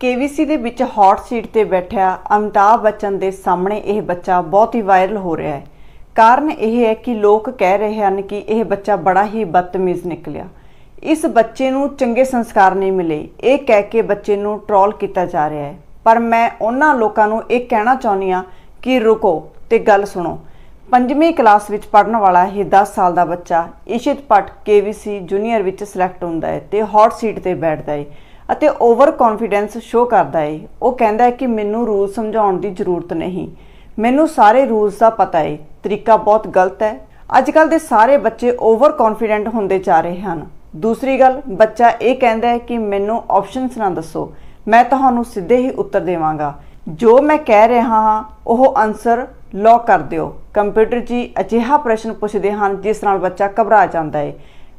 ਕੇਵੀਸੀ ਦੇ ਵਿੱਚ hot seat ਤੇ ਬੈਠਿਆ ਅਮਿਤਾਭ ਬੱਚਨ ਦੇ ਸਾਹਮਣੇ ਇਹ ਬੱਚਾ ਬਹੁਤ ਹੀ ਵਾਇਰਲ ਹੋ ਰਿਹਾ ਹੈ। ਕਾਰਨ ਇਹ ਹੈ ਕਿ ਲੋਕ ਕਹਿ ਰਹੇ ਹਨ ਕਿ ਇਹ ਬੱਚਾ ਬੜਾ ਹੀ ਬਦਤਮੀਜ਼ ਨਿਕਲਿਆ। ਇਸ ਬੱਚੇ ਨੂੰ ਚੰਗੇ ਸੰਸਕਾਰ ਨਹੀਂ ਮਿਲੇ। ਇਹ ਕਹਿ ਕੇ ਬੱਚੇ ਨੂੰ ਟ੍ਰੋਲ ਕੀਤਾ ਜਾ ਰਿਹਾ ਹੈ। ਪਰ ਮੈਂ ਉਹਨਾਂ ਲੋਕਾਂ ਨੂੰ ਇਹ ਕਹਿਣਾ ਚਾਹੁੰਦੀ ਆ ਕਿ ਰੁਕੋ ਤੇ ਗੱਲ ਸੁਣੋ। ਪੰਜਵੀਂ ਕਲਾਸ ਵਿੱਚ ਪੜਨ ਵਾਲਾ ਇਹ 10 ਸਾਲ ਦਾ ਬੱਚਾ ਇਸ਼ਿਤ ਭੱਟ ਕੇਵੀਸੀ ਜੂਨੀਅਰ ਵਿੱਚ ਸਿਲੈਕਟ ਹੁੰਦਾ ਹੈ ਤੇ ਹੌਟ ਸੀਟ ਤੇ ਬੈਠਦਾ ਹੈ। ਅਤੇ ਓਵਰ ਕੌਨਫੀਡੈਂਸ ਸ਼ੋ ਕਰਦਾ ਏ। ਉਹ ਕਹਿੰਦਾ ਹੈ ਕਿ ਮੈਨੂੰ ਰੂਲ ਸਮਝਾਉਣ ਦੀ ਜ਼ਰੂਰਤ ਨਹੀਂ। ਮੈਨੂੰ ਸਾਰੇ ਰੂਲਸ ਦਾ ਪਤਾ ਏ। ਤਰੀਕਾ ਬਹੁਤ ਗਲਤ ਹੈ। ਅੱਜ ਕੱਲ ਦੇ ਸਾਰੇ ਬੱਚੇ ਓਵਰ ਕੌਨਫੀਡੈਂਟ ਹੁੰਦੇ ਜਾ ਰਹੇ ਹਨ। ਦੂਸਰੀ ਗੱਲ, ਬੱਚਾ ਇਹ ਕਹਿੰਦਾ ਹੈ ਕਿ ਮੈਨੂੰ ਆਪਸ਼ਨਸ ਨਾ ਦੱਸੋ। ਮੈਂ ਤੁਹਾਨੂੰ ਸਿੱਧੇ ਹੀ ਉੱਤਰ ਦੇਵਾਂਗਾ। ਜੋ ਮੈਂ ਕਹਿ ਰਿਹਾ ਹਾਂ, ਉਹ ਆਨਸਰ ਲੌਕ ਕਰ ਦਿਓ। ਕੰਪਿਊਟਰ ਜੀ ਅਜਿਹਾ ਪ੍ਰਸ਼ਨ ਪੁੱਛਦੇ ਹਨ, ਜਿਸ ਨਾਲ ਬੱਚਾ ਘਬਰਾ ਜਾਂਦਾ ਹੈ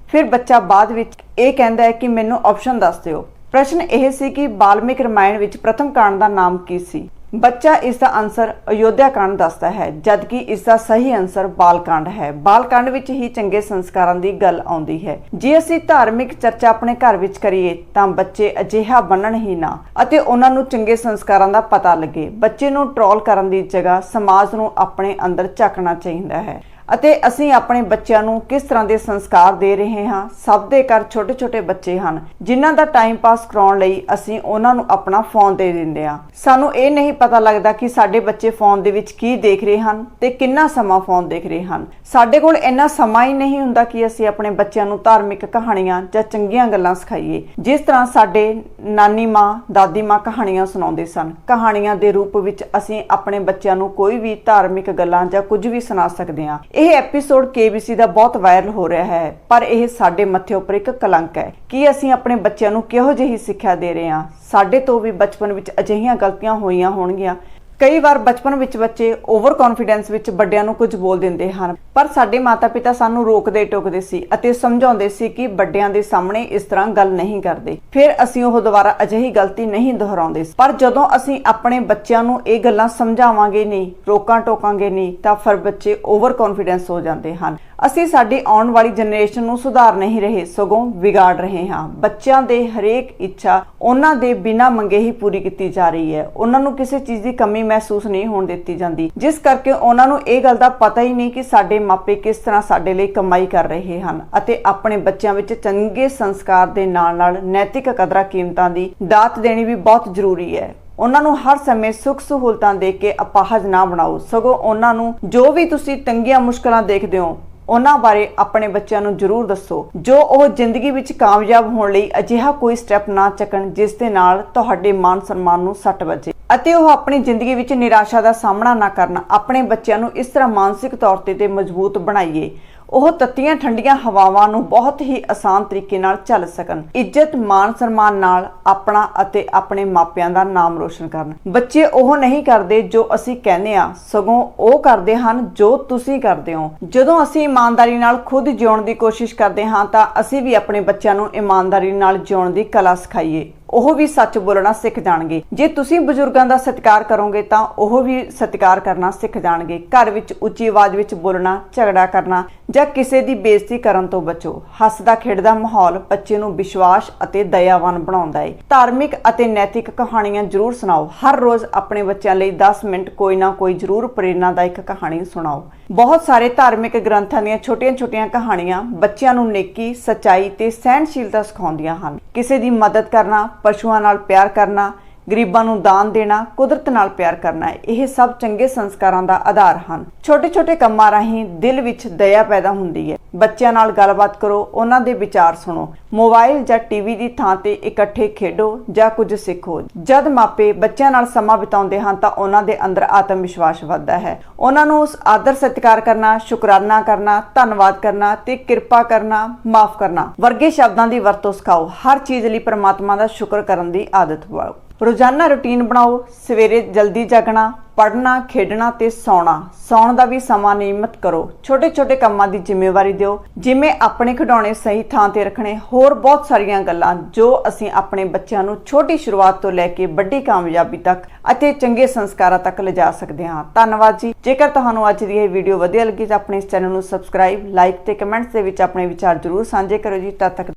ਫਿਰ ਬੱਚਾ ਬਾਅਦ ਵਿੱਚ ਇਹ ਕਹਿੰਦਾ ਹੈ ਕਿ ਮੈਨੂੰ ਆਪਸ਼ਨ ਦੱਸ ਦਿਓ। ਪ੍ਰਸ਼ਨ ਇਹ ਸੀ ਕਿ ਬਾਲਮਿਕ ਰਮਾਇਣ ਵਿੱਚ ਪ੍ਰਥਮ ਕਾਂਡ ਦਾ ਨਾਮ ਕੀ ਸੀ? ਬੱਚਾ ਇਸ ਦਾ ਆਨਸਰ ਅਯੋਧਿਆ ਕਾਂਡ ਦੱਸਦਾ ਹੈ, ਜਦਕਿ ਇਸ ਦਾ ਸਹੀ ਆਨਸਰ ਬਾਲਕਾਂਡ ਹੈ। ਬਾਲਕਾਂਡ ਵਿੱਚ ਹੀ ਚੰਗੇ ਸੰਸਕਾਰਾਂ ਦੀ ਗੱਲ ਆਉਂਦੀ ਹੈ। ਜੇ ਅਸੀਂ ਧਾਰਮਿਕ ਚਰਚਾ ਆਪਣੇ ਘਰ ਵਿੱਚ ਕਰੀਏ, ਤਾਂ ਬੱਚੇ ਅਜਿਹਾ ਬਣਨ ਹੀ ਨਾ, ਅਤੇ ਉਹਨਾਂ ਨੂੰ ਚੰਗੇ ਸੰਸਕਾਰਾਂ ਦਾ ਪਤਾ ਲੱਗੇ। ਬੱਚੇ ਨੂੰ ਟ੍ਰੋਲ ਕਰਨ ਦੀ ਜਗ੍ਹਾ ਸਮਾਜ ਨੂੰ ਆਪਣੇ ਅੰਦਰ ਝਾਕਣਾ ਚਾਹੀਦਾ ਹੈ। ਅਤੇ ਅਸੀਂ ਆਪਣੇ ਬੱਚਿਆਂ ਨੂੰ ਕਿਸ ਤਰ੍ਹਾਂ ਦੇ ਸੰਸਕਾਰ ਦੇ ਰਹੇ ਹਾਂ? ਸਭ ਦੇ ਘਰ ਛੋਟੇ-ਛੋਟੇ ਬੱਚੇ ਹਨ, ਜਿਨ੍ਹਾਂ ਦਾ ਟਾਈਮ ਪਾਸ ਕਰਾਉਣ ਲਈ ਅਸੀਂ ਉਹਨਾਂ ਨੂੰ ਆਪਣਾ ਫੋਨ ਦੇ ਦਿੰਦੇ ਹਾਂ। ਸਾਨੂੰ ਇਹ ਨਹੀਂ ਪਤਾ ਲੱਗਦਾ ਕਿ ਸਾਡੇ ਬੱਚੇ ਫੋਨ ਦੇ ਵਿੱਚ ਕੀ ਦੇਖ ਰਹੇ ਹਨ ਤੇ ਕਿੰਨਾ ਸਮਾਂ ਫੋਨ ਦੇਖ ਰਹੇ ਹਨ। ਸਾਡੇ ਕੋਲ ਇੰਨਾ ਸਮਾਂ ਹੀ ਨਹੀਂ ਹੁੰਦਾ ਕਿ ਅਸੀਂ ਆਪਣੇ ਬੱਚਿਆਂ ਨੂੰ ਧਾਰਮਿਕ ਕਹਾਣੀਆਂ ਜਾਂ ਚੰਗੀਆਂ ਗੱਲਾਂ ਸਿਖਾਈਏ, ਜਿਸ ਤਰ੍ਹਾਂ ਸਾਡੇ ਨਾਨੀ ਮਾਂ, ਦਾਦੀ ਮਾਂ ਕਹਾਣੀਆਂ ਸੁਣਾਉਂਦੇ ਸਨ। ਕਹਾਣੀਆਂ ਦੇ ਰੂਪ ਵਿੱਚ ਅਸੀਂ ਆਪਣੇ ਬੱਚਿਆਂ ਨੂੰ ਕੋਈ ਵੀ ਧਾਰਮਿਕ ਗੱਲਾਂ ਜਾਂ ਕੁਝ ਵੀ ਸੁਣਾ ਸਕਦੇ ਹਾਂ। ਇਹ ਐਪੀਸੋਡ KBC ਦਾ ਬਹੁਤ ਵਾਇਰਲ ਹੋ ਰਿਹਾ ਹੈ, ਪਰ ਇਹ ਸਾਡੇ ਮੱਥੇ ਉੱਪਰ ਇੱਕ ਕਲੰਕ ਹੈ। ਕਿ ਅਸੀਂ ਆਪਣੇ ਬੱਚਿਆਂ ਨੂੰ ਕਿਹੋ ਜਿਹੀ ਸਿੱਖਿਆ ਦੇ ਰਹੇ ਹਾਂ? ਸਾਡੇ ਤੋਂ ਵੀ ਬਚਪਨ ਵਿੱਚ ਅਜਿਹੀਆਂ ਗਲਤੀਆਂ ਹੋਈਆਂ ਹੋਣਗੀਆਂ। ਕਈ ਵਾਰ ਬਚਪਨ ਵਿੱਚ ਬੱਚੇ ਓਵਰ ਕੌਨਫੀਡੈਂਸ ਵਿੱਚ ਵੱਡਿਆਂ ਨੂੰ ਕੁਝ ਬੋਲ ਦਿੰਦੇ ਹਨ, ਪਰ ਸਾਡੇ ਮਾਤਾ-ਪਿਤਾ ਸਾਨੂੰ ਰੋਕਦੇ ਟੋਕਦੇ ਸੀ ਅਤੇ ਸਮਝਾਉਂਦੇ ਸੀ ਕਿ ਵੱਡਿਆਂ ਦੇ ਸਾਹਮਣੇ ਇਸ ਤਰ੍ਹਾਂ ਗੱਲ ਨਹੀਂ ਕਰਦੇ। ਫਿਰ ਅਸੀਂ ਉਹ ਦੁਬਾਰਾ ਅਜਿਹੀ ਗਲਤੀ ਨਹੀਂ ਦੁਹਰਾਉਂਦੇ ਪਰ ਜਦੋਂ ਅਸੀਂ ਆਪਣੇ ਬੱਚਿਆਂ ਨੂੰ ਇਹ ਗੱਲਾਂ ਸਮਝਾਵਾਂਗੇ ਨਹੀਂ, ਰੋਕਾਂ ਟੋਕਾਂਗੇ ਨਹੀਂ, ਤਾਂ ਫਿਰ ਬੱਚੇ ਓਵਰ ਕੌਨਫੀਡੈਂਸ ਹੋ ਜਾਂਦੇ ਹਨ। ਅਸੀਂ ਸਾਡੀ ਆਉਣ ਵਾਲੀ ਜਨਰੇਸ਼ਨ ਨੂੰ ਸੁਧਾਰ ਨਹੀਂ ਰਹੇ, ਸਗੋਂ ਵਿਗਾੜ ਰਹੇ ਹਾਂ। ਬੱਚਿਆਂ ਦੇ ਹਰੇਕ ਇੱਛਾ ਉਹਨਾਂ ਦੇ ਬਿਨਾਂ ਮੰਗੇ ਹੀ ਪੂਰੀ ਕੀਤੀ ਜਾ ਰਹੀ ਹੈ। ਉਹਨਾਂ ਨੂੰ ਕਿਸੇ ਚੀਜ਼ ਦੀ ਕਮੀ ਮਹਿਸੂਸ ਨਹੀਂ ਹੋਣ ਦਿੱਤੀ ਜਾਂਦੀ। ਜਿਸ ਕਰਕੇ ਉਹਨਾਂ ਨੂੰ ਇਹ ਗੱਲ ਦਾ ਪਤਾ ਹੀ ਨਹੀਂ ਕਿ ਸਾਡੇ ਮਾਪੇ ਕਿਸ ਤਰ੍ਹਾਂ ਸਾਡੇ ਲਈ ਕਮਾਈ ਕਰ ਰਹੇ ਹਨ ਅਤੇ ਆਪਣੇ ਬੱਚਿਆਂ ਵਿੱਚ ਚੰਗੇ ਸੰਸਕਾਰ ਦੇ ਨਾਲ-ਨਾਲ ਨੈਤਿਕ ਕਦਰਾਂ ਕੀਮਤਾਂ ਦੀ ਦਾਤ ਦੇਣੀ ਵੀ ਬਹੁਤ ਜ਼ਰੂਰੀ ਹੈ। ਉਹਨਾਂ ਨੂੰ ਹਰ ਸਮੇਂ ਸੁੱਖ ਸਹੂਲਤਾਂ ਦੇ ਕੇ ਅਪਾਹਜ ਨਾ ਬਣਾਓ। ਸਗੋਂ ਉਹਨਾਂ ਨੂੰ ਜੋ ਵੀ ਤੁਸੀਂ ਤੰਗੀਆਂ ਮੁਸ਼ਕਲਾਂ ਦੇਖਦੇ ਹੋ, ਉਹਨਾਂ ਬਾਰੇ ਆਪਣੇ ਬੱਚਿਆਂ ਨੂੰ ਜ਼ਰੂਰ ਦੱਸੋ। ਜੋ ਉਹ ਜ਼ਿੰਦਗੀ ਵਿੱਚ ਕਾਮਯਾਬ ਹੋਣ ਲਈ ਅਜਿਹਾ ਕੋਈ ਸਟੈਪ ਨਾ ਚੱਕਣ, ਜਿਸ ਦੇ ਨਾਲ ਤੁਹਾਡੇ ਮਾਨ ਸਨਮਾਨ ਨੂੰ ਸੱਟ ਵੱਜੇ। ਅਤੇ ਉਹ ਆਪਣੀ ਜ਼ਿੰਦਗੀ ਵਿੱਚ ਨਿਰਾਸ਼ਾ ਦਾ ਸਾਹਮਣਾ ਨਾ ਕਰਨ, ਆਪਣੇ ਬੱਚਿਆਂ ਨੂੰ ਇਸ ਤਰ੍ਹਾਂ ਮਾਨਸਿਕ ਤੌਰ ਤੇ ਤੇ ਮਜ਼ਬੂਤ ਬਣਾਈਏ। ਉਹ ਤੱਤੀਆਂ ਠੰਡੀਆਂ ਹਵਾਵਾਂ ਨੂੰ ਬਹੁਤ ਹੀ ਆਸਾਨ ਤਰੀਕੇ ਨਾਲ ਚੱਲ ਸਕਣ। ਇੱਜ਼ਤ ਮਾਨ ਸਨਮਾਨ ਨਾਲ ਆਪਣਾ ਅਤੇ ਆਪਣੇ ਮਾਪਿਆਂ ਦਾ ਨਾਮ ਰੋਸ਼ਨ ਕਰਨ। ਬੱਚੇ ਉਹ ਨਹੀਂ ਕਰਦੇ ਜੋ ਅਸੀਂ ਕਹਿੰਦੇ ਆ ਸਗੋਂ ਉਹ ਕਰਦੇ ਹਨ ਜੋ ਤੁਸੀਂ ਕਰਦੇ ਹੋ। ਜਦੋਂ ਅਸੀਂ ਇਮਾਨਦਾਰੀ ਨਾਲ ਖੁਦ ਜਿਉਣ ਦੀ ਕੋਸ਼ਿਸ਼ ਕਰਦੇ ਹਾਂ ਤਾਂ ਅਸੀਂ ਵੀ ਆਪਣੇ ਬੱਚਿਆਂ ਨੂੰ ਇਮਾਨਦਾਰੀ ਨਾਲ ਜਿਉਣ ਦੀ ਕਲਾ ਸਿਖਾਈਏ। ਉਹ ਵੀ ਸੱਚ ਬੋਲਣਾ ਸਿੱਖ ਜਾਣਗੇ। ਜੇ ਤੁਸੀਂ ਬਜ਼ੁਰਗਾਂ ਦਾ ਸਤਿਕਾਰ ਕਰੋਗੇ ਤਾਂ ਉਹ ਵੀ ਸਤਿਕਾਰ ਕਰਨਾ ਸਿੱਖ ਜਾਣਗੇ। ਘਰ ਵਿੱਚ ਉੱਚੀ ਆਵਾਜ਼ ਵਿੱਚ ਬੋਲਣਾ, ਝਗੜਾ ਕਰਨਾ ਜਾਂ ਕਿਸੇ ਦੀ ਬੇਇੱਜ਼ਤੀ ਕਰਨ ਤੋਂ ਬਚੋ। ਹੱਸਦਾ ਖੇਡਦਾ ਮਾਹੌਲ ਬੱਚੇ ਨੂੰ ਵਿਸ਼ਵਾਸ ਅਤੇ ਦਇਆਵਾਨ ਬਣਾਉਂਦਾ ਹੈ ਧਾਰਮਿਕ ਅਤੇ ਨੈਤਿਕ ਕਹਾਣੀਆਂ ਜ਼ਰੂਰ ਸੁਣਾਓ। ਹਰ ਰੋਜ਼ ਆਪਣੇ ਬੱਚਿਆਂ ਲਈ 10 ਮਿੰਟ ਕੋਈ ਨਾ ਕੋਈ ਜ਼ਰੂਰ ਪ੍ਰੇਰਨਾਦਾਇਕ ਕਹਾਣੀ ਸੁਣਾਓ। ਬਹੁਤ ਸਾਰੇ ਧਾਰਮਿਕ ਗ੍ਰੰਥਾਂ ਦੀਆਂ ਛੋਟੀਆਂ-ਛੋਟੀਆਂ ਕਹਾਣੀਆਂ ਬੱਚਿਆਂ ਨੂੰ ਨੇਕੀ, ਸਚਾਈ ਤੇ ਸਹਿਣਸ਼ੀਲਤਾ ਸਿਖਾਉਂਦੀਆਂ ਹਨ। ਕਿਸੇ ਦੀ ਮਦਦ ਕਰਨਾ ਪਸ਼ੂਆਂ ਨਾਲ ਪਿਆਰ ਕਰਨਾ ਗਰੀਬਾਂ ਨੂੰ ਦਾਨ ਦੇਣਾ, ਕੁਦਰਤ ਨਾਲ ਪਿਆਰ ਕਰਨਾ, ਇਹ ਸਭ ਚੰਗੇ ਸੰਸਕਾਰਾਂ ਦਾ ਆਧਾਰ ਹਨ। ਛੋਟੇ-ਛੋਟੇ ਕੰਮਾਂ ਰਾਹੀਂ ਦਿਲ ਵਿੱਚ ਦਇਆ ਪੈਦਾ ਹੁੰਦੀ ਹੈ। ਬੱਚਿਆਂ ਨਾਲ ਗੱਲਬਾਤ ਕਰੋ, ਉਹਨਾਂ ਦੇ ਵਿਚਾਰ ਸੁਣੋ। ਮੋਬਾਈਲ ਜਾਂ ਟੀਵੀ ਦੀ ਥਾਂ ਤੇ ਇਕੱਠੇ ਖੇਡੋ ਜਾਂ ਕੁਝ ਸਿੱਖੋ। ਜਦ ਮਾਪੇ ਬੱਚਿਆਂ ਨਾਲ ਸਮਾਂ ਬਿਤਾਉਂਦੇ ਹਨ ਤਾਂ ਉਹਨਾਂ ਦੇ ਅੰਦਰ ਆਤਮ ਵਿਸ਼ਵਾਸ ਵੱਧਦਾ ਹੈ। ਉਹਨਾਂ ਨੂੰ ਉਸ ਆਦਰ ਸਤਿਕਾਰ ਕਰਨਾ, ਸ਼ੁਕਰਾਨਾ ਕਰਨਾ, ਧੰਨਵਾਦ ਕਰਨਾ ਤੇ ਕਿਰਪਾ ਕਰਨਾ, ਮਾਫ ਕਰਨਾ ਵਰਗੇ ਸ਼ਬਦਾਂ ਦੀ ਵਰਤੋਂ ਸਿਖਾਓ। ਹਰ ਚੀਜ਼ ਲਈ ਪ੍ਰਮਾਤਮਾ ਦਾ ਸ਼ੁਕਰ ਕਰਨ ਦੀ ਆਦਤ ਪਾਓ। ਰੋਜ਼ਾਨਾ ਰੁਟੀਨ ਬਣਾਓ, ਸਵੇਰੇ ਜਲਦੀ ਜਾਗਣਾ, ਪੜ੍ਹਨਾ, ਖੇਡਣਾ ਤੇ ਸੌਣਾ। ਸੌਣ ਦਾ ਵੀ ਸਮਾਂ ਨਿਯਮਤ ਕਰੋ। ਛੋਟੇ-ਛੋਟੇ ਕੰਮਾਂ ਦੀ ਜ਼ਿੰਮੇਵਾਰੀ ਦਿਓ। ਜਿਵੇਂ ਆਪਣੇ ਖਿਡੌਣੇ ਸਹੀ ਥਾਂ ਤੇ ਰੱਖਣੇ, ਹੋਰ ਬਹੁਤ ਸਾਰੀਆਂ ਗੱਲਾਂ ਜੋ ਅਸੀਂ ਆਪਣੇ ਬੱਚਿਆਂ ਨੂੰ ਛੋਟੀ ਸ਼ੁਰੂਆਤ ਤੋਂ ਲੈ ਕੇ ਵੱਡੀ ਕਾਮਯਾਬੀ ਤੱਕ ਅਤੇ ਚੰਗੇ ਸੰਸਕਾਰਾਂ ਤੱਕ ਲਿਜਾ ਸਕਦੇ ਹਾਂ। ਧੰਨਵਾਦ ਜੀ। ਜੇਕਰ ਤੁਹਾਨੂੰ ਅੱਜ ਦੀ ਇਹ ਵੀਡੀਓ ਵਧੀਆ ਲੱਗੀ ਤਾਂ ਆਪਣੇ ਇਸ ਚੈਨਲ ਨੂੰ ਸਬਸਕ੍ਰਾਈਬ ਲਾਈਕ ਤੇ ਕਮੈਂਟਸ ਦੇ ਵਿੱਚ ਆਪਣੇ ਵਿਚਾਰ ਜ਼ਰੂਰ ਸਾਂਝੇ ਕਰੋ ਜੀ। ਤਦ ਤੱਕ